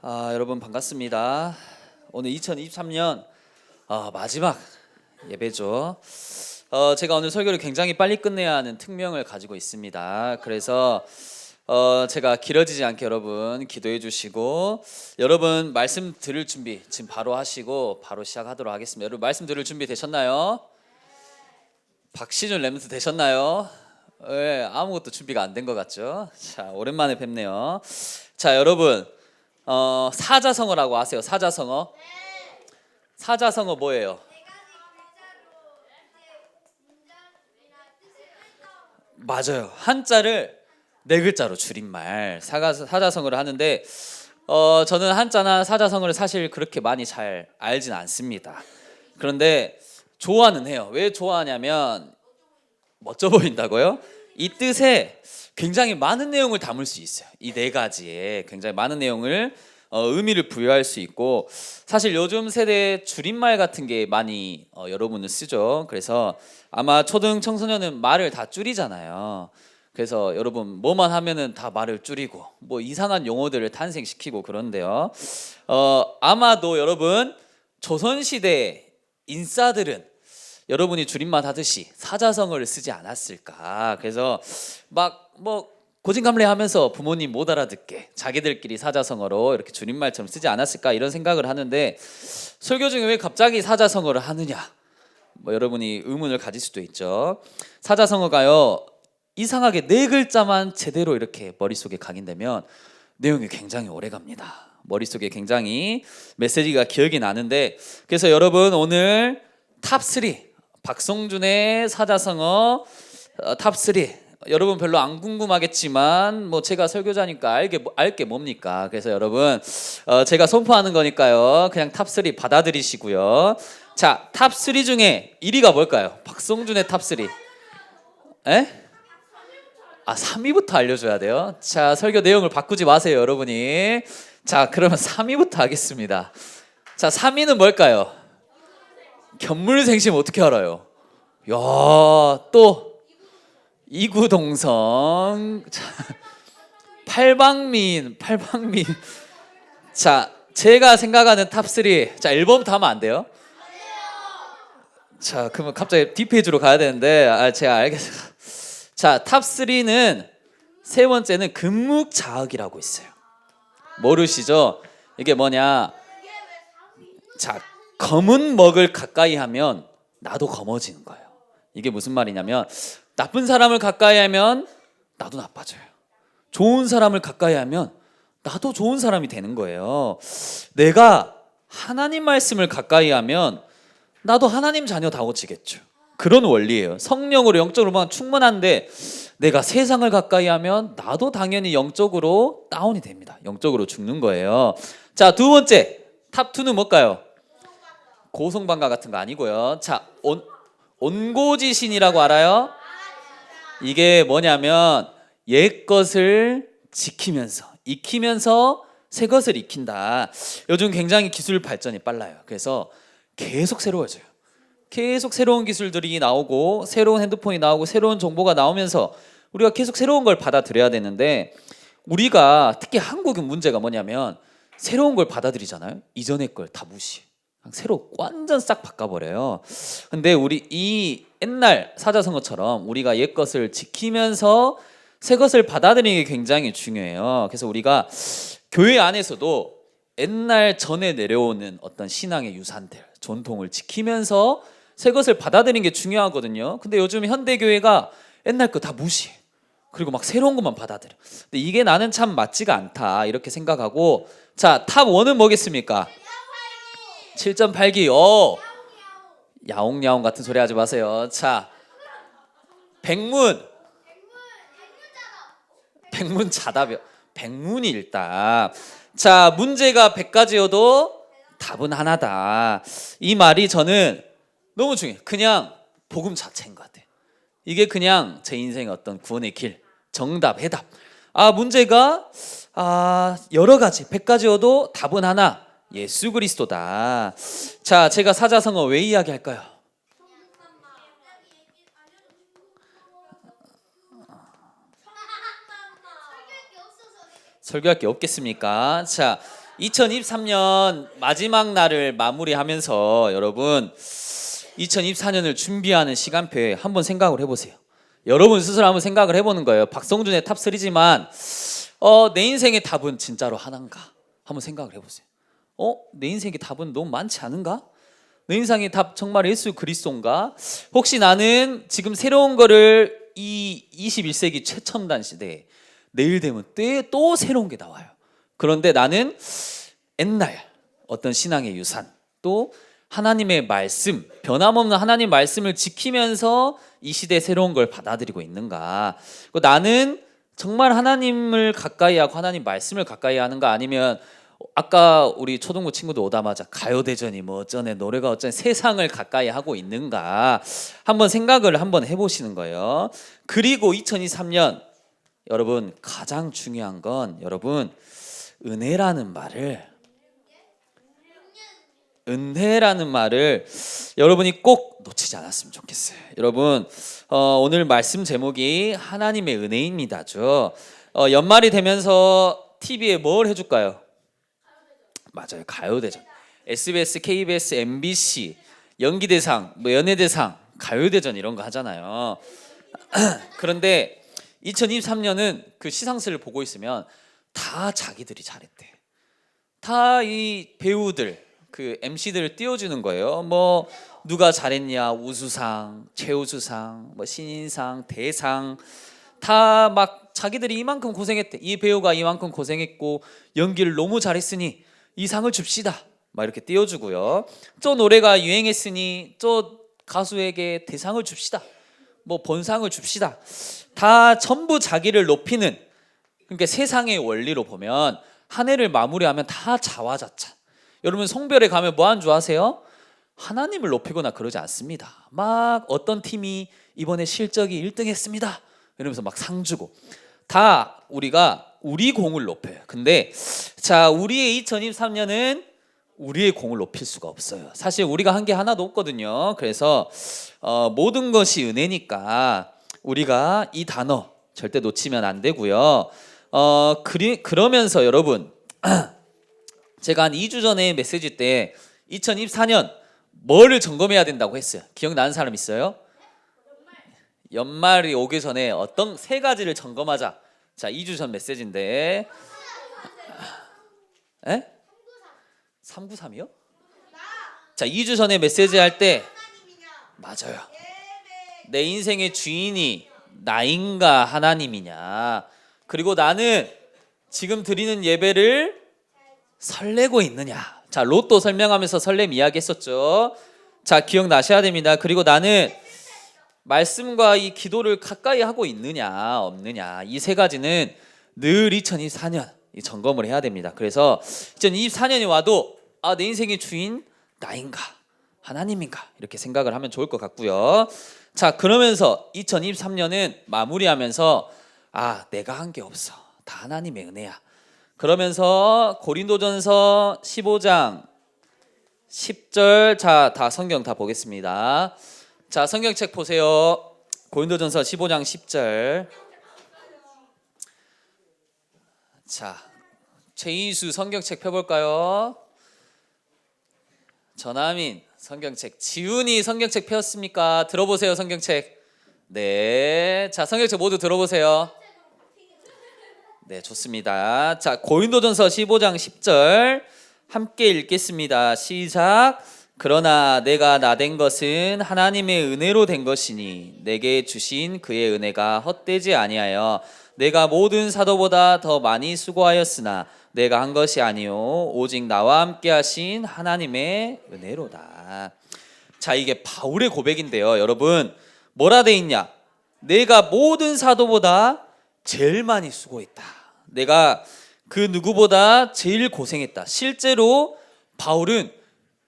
아, 여러분 반갑습니다. 오늘 2023년 아, 마지막 예배죠. 어, 제가 오늘 설교를 굉장히 빨리 끝내야 하는 특명을 가지고 있습니다. 그래서 어, 제가 길어지지 않게 여러분 기도해 주시고 여러분 말씀 들을 준비 지금 바로 하시고 바로 시작하도록 하겠습니다. 여러분 말씀 들을 준비 되셨나요? 박시준 랩트 되셨나요? 예, 아무것도 준비가 안 된 것 같죠? 자, 오랜만에 뵙네요. 자, 여러분, 어, 사자성어라고 아세요? 사자성어? 사자성어 뭐예요? 맞아요. 한자를 네 글자로 줄임말 사가, 사자성어를 하는데 어, 저는 한자나 사자성어를 사실 그렇게 많이 잘 알진 않습니다. 그런데 좋아는 해요. 왜 좋아하냐면 멋져 보인다고요? 이 뜻에 굉장히 많은 내용을 담을 수 있어요. 이 네 가지에 굉장히 많은 내용을 어, 의미를 부여할 수 있고 사실 요즘 세대 줄임말 같은 게 많이 어, 여러분은 쓰죠. 그래서 아마 초등 청소년은 말을 다 줄이잖아요. 그래서 여러분 뭐만 하면은 다 말을 줄이고 뭐 이상한 용어들을 탄생시키고 그런데요. 어, 아마도 여러분 조선 시대 인싸들은 여러분이 줄임말 하듯이 사자성어를 쓰지 않았을까. 그래서 막 뭐 고진감래하면서 부모님 못 알아듣게 자기들끼리 사자성어로 이렇게 줄임말처럼 쓰지 않았을까 이런 생각을 하는데 설교 중에 왜 갑자기 사자성어를 하느냐? 뭐 여러분이 의문을 가질 수도 있죠. 사자성어가요 이상하게 네 글자만 제대로 이렇게 머릿속에 각인되면 내용이 굉장히 오래 갑니다. 머릿속에 굉장히 메시지가 기억이 나는데 그래서 여러분 오늘 탑3 박성준의 사자성어 어, 탑3 여러분 별로 안 궁금하겠지만 뭐 제가 설교자니까 알게 알게 뭡니까? 그래서 여러분 어, 제가 선포하는 거니까요. 그냥 탑3 받아들이시고요. 자, 탑3 중에 1위가 뭘까요? 박성준의 탑3. 에? 아, 3위부터 알려줘야 돼요. 자, 설교 내용을 바꾸지 마세요, 여러분이. 자, 그러면 3위부터 하겠습니다. 자, 3위는 뭘까요? 견물생심 어떻게 알아요? 야, 또 이구동성, 자, 팔방민, 팔방민. 자, 제가 생각하는 탑 3. 자, 1번부터 하면 안 돼요? 자, 그러면 갑자기 뒷페이지로 가야 되는데, 아, 제가 알겠어요. 자, 탑 3는 세 번째는 금묵자흑이라고 있어요. 모르시죠? 이게 뭐냐? 자, 검은 먹을 가까이 하면 나도 검어지는 거예요. 이게 무슨 말이냐면 나쁜 사람을 가까이 하면 나도 나빠져요. 좋은 사람을 가까이 하면 나도 좋은 사람이 되는 거예요. 내가 하나님 말씀을 가까이 하면 나도 하나님 자녀 다워지겠죠. 그런 원리예요. 성령으로 영적으로만 충만한데 내가 세상을 가까이 하면 나도 당연히 영적으로 다운이 됩니다. 영적으로 죽는 거예요. 자, 두 번째. 탑 2는 뭘까요? 고성방가 같은 거 아니고요. 자, 온 온고지신이라고 알아요? 이게 뭐냐면 옛 것을 지키면서 익히면서 새 것을 익힌다. 요즘 굉장히 기술 발전이 빨라요. 그래서 계속 새로워져요. 계속 새로운 기술들이 나오고 새로운 핸드폰이 나오고 새로운 정보가 나오면서 우리가 계속 새로운 걸 받아들여야 되는데 우리가 특히 한국의 문제가 뭐냐면 새로운 걸 받아들이잖아요. 이전의 걸 다 무시. 새로 완전 싹 바꿔버려요. 근데 우리 이 옛날 사자성어처럼 우리가 옛 것을 지키면서 새 것을 받아들이는 게 굉장히 중요해요. 그래서 우리가 교회 안에서도 옛날 전에 내려오는 어떤 신앙의 유산들, 전통을 지키면서 새 것을 받아들이는 게 중요하거든요. 근데 요즘 현대 교회가 옛날 거 다 무시해. 그리고 막 새로운 것만 받아들여. 근데 이게 나는 참 맞지가 않다 이렇게 생각하고 자탑 원은 뭐겠습니까? 7.8기. 어. 야옹야옹 같은 소리 하지 마세요. 자. 백문. 백문 자답이요. 백문이 일단. 자, 문제가 100가지여도 답은 하나다. 이 말이 저는 너무 중요해요. 그냥 복음 자체인 것 같아요. 이게 그냥 제 인생의 어떤 구원의 길, 정답, 해답. 아, 문제가 아, 여러 가지, 100가지여도 답은 하나. 예수 그리스도다. 자, 제가 사자성어 왜 이야기할까요? 설교할 게 없겠습니까? 자, 2023년 마지막 날을 마무리하면서 여러분 2024년을 준비하는 시간표에 한번 생각을 해보세요. 여러분 스스로 한번 생각을 해보는 거예요. 박성준의 탑 3지만 어, 내 인생의 답은 진짜로 하나인가? 한번 생각을 해보세요. 어, 내 인생의 답은 너무 많지 않은가? 내 인생의 답 정말 예수 그리스도인가? 혹시 나는 지금 새로운 거를 이 21세기 최첨단 시대에 내일 되면 또, 또 새로운 게 나와요. 그런데 나는 옛날 어떤 신앙의 유산 또 하나님의 말씀 변함없는 하나님 말씀을 지키면서 이 시대 새로운 걸 받아들이고 있는가? 그 나는 정말 하나님을 가까이 하고 하나님 말씀을 가까이 하는가 아니면 아까 우리 초등부 친구도 오다마자 가요 대전이 뭐 어쩌네 노래가 어쩌네 세상을 가까이 하고 있는가 한번 생각을 한번 해보시는 거예요. 그리고 2023년 여러분 가장 중요한 건 여러분 은혜라는 말을 은혜라는 말을 여러분이 꼭 놓치지 않았으면 좋겠어요. 여러분 어, 오늘 말씀 제목이 하나님의 은혜입니다죠. 어, 연말이 되면서 TV에 뭘 해줄까요? 맞아요, 가요대전. SBS, KBS, MBC 연기대상, 뭐 연예대상, 가요대전 이런 거 하잖아요. 그런데 2023년은 그 시상식을 보고 있으면 다 자기들이 잘했대. 다 이 배우들 그 MC들을 띄워주는 거예요. 뭐 누가 잘했냐 우수상, 최우수상, 뭐 신인상, 대상 다 막 자기들이 이만큼 고생했대. 이 배우가 이만큼 고생했고 연기를 너무 잘했으니 이 상을 줍시다. 막 이렇게 띄워주고요. 저 노래가 유행했으니 저 가수에게 대상을 줍시다. 뭐 본상을 줍시다. 다 전부 자기를 높이는 그러니까 세상의 원리로 보면 한 해를 마무리하면 다 자화자찬. 여러분 성별에 가면 뭐 하는 줄 아세요? 하나님을 높이거나 그러지 않습니다. 막 어떤 팀이 이번에 실적이 1등 했습니다. 이러면서 막 상 주고 다 우리가 우리 공을 높여요. 근데 자, 우리의 2023년은 우리의 공을 높일 수가 없어요. 사실 우리가 한 게 하나도 없거든요. 그래서 어, 모든 것이 은혜니까 우리가 이 단어 절대 놓치면 안 되고요. 어, 그리, 그러면서 여러분 제가 한 2주 전에 메시지 때 2024년 뭐를 점검해야 된다고 했어요. 기억나는 사람 있어요? 연말이 오기 전에 어떤 세 가지를 점검하자. 자, 2주 전 메시지인데. 에? 393이요? 자, 2주 전에 메시지 할 때 맞아요. 내 인생의 주인이 나인가 하나님이냐. 그리고 나는 지금 드리는 예배를 설레고 있느냐. 자, 로또 설명하면서 설렘 이야기 했었죠. 자, 기억나셔야 됩니다. 그리고 나는 말씀과 이 기도를 가까이 하고 있느냐, 없느냐. 이 세 가지는 늘 2024년 이 점검을 해야 됩니다. 그래서 2024년이 와도 아, 내 인생의 주인 나인가? 하나님인가? 이렇게 생각을 하면 좋을 것 같고요. 자, 그러면서 2023년은 마무리하면서 아, 내가 한 게 없어. 다 하나님의 은혜야. 그러면서 고린도전서 15장 10절 자, 다 성경 다 보겠습니다. 자, 성경책 보세요. 고린도전서 15장 10절. 자, 최이수 성경책 펴 볼까요? 전하민 성경책 지훈이 성경책 펴었습니까? 들어보세요 성경책 네, 자 성경책 모두 들어보세요 네 좋습니다 자 고린도전서 15장 10절 함께 읽겠습니다 시작 그러나 내가 나 된 것은 하나님의 은혜로 된 것이니 내게 주신 그의 은혜가 헛되지 아니하여 내가 모든 사도보다 더 많이 수고하였으나 내가 한 것이 아니요 오직 나와 함께 하신 하나님의 은혜로다. 자, 이게 바울의 고백인데요. 여러분, 뭐라 돼 있냐? 내가 모든 사도보다 제일 많이 수고했다. 내가 그 누구보다 제일 고생했다. 실제로 바울은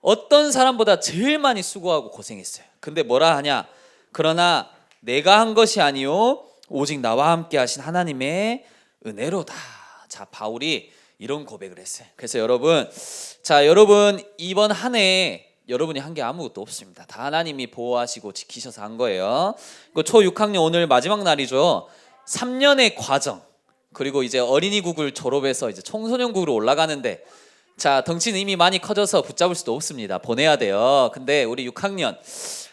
어떤 사람보다 제일 많이 수고하고 고생했어요. 근데 뭐라 하냐? 그러나 내가 한 것이 아니요 오직 나와 함께 하신 하나님의 은혜로다. 자, 바울이 이런 고백을 했어요. 그래서 여러분, 자, 여러분 이번 한 해 여러분이 한 게 아무것도 없습니다. 다 하나님이 보호하시고 지키셔서 한 거예요. 그 초 6학년 오늘 마지막 날이죠. 3년의 과정. 그리고 이제 어린이국을 졸업해서 이제 청소년국으로 올라가는데 자, 덩치는 이미 많이 커져서 붙잡을 수도 없습니다. 보내야 돼요. 근데 우리 6학년,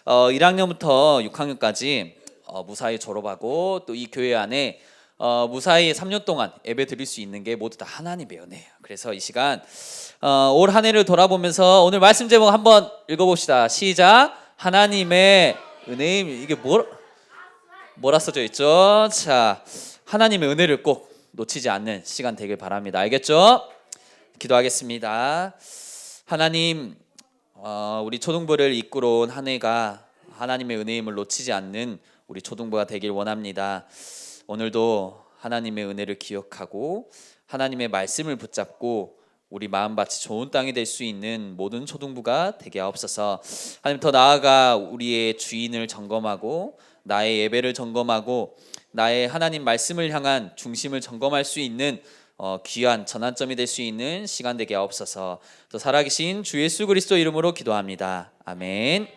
어, 1학년부터 6학년까지 어, 무사히 졸업하고 또 이 교회 안에 어, 무사히 3년 동안 예배 드릴 수 있는 게 모두 다 하나님의 은혜예요. 그래서 이 시간 어, 올 한 해를 돌아보면서 오늘 말씀 제목 한번 읽어봅시다. 시작. 하나님의 은혜임 이게 뭐 뭐라 써져 있죠? 자, 하나님의 은혜를 꼭 놓치지 않는 시간 되길 바랍니다. 알겠죠? 기도하겠습니다. 하나님, 어, 우리 초등부를 이끌어 온 한 해가 하나님의 은혜임을 놓치지 않는 우리 초등부가 되길 원합니다. 오늘도 하나님의 은혜를 기억하고 하나님의 말씀을 붙잡고 우리 마음밭이 좋은 땅이 될 수 있는 모든 초등부가 되게 하옵소서. 하나님 더 나아가 우리의 주인을 점검하고 나의 예배를 점검하고 나의 하나님 말씀을 향한 중심을 점검할 수 있는 어, 귀한 전환점이 될 수 있는 시간 되게 하옵소서. 또 살아계신 주 예수 그리스도 이름으로 기도합니다. 아멘.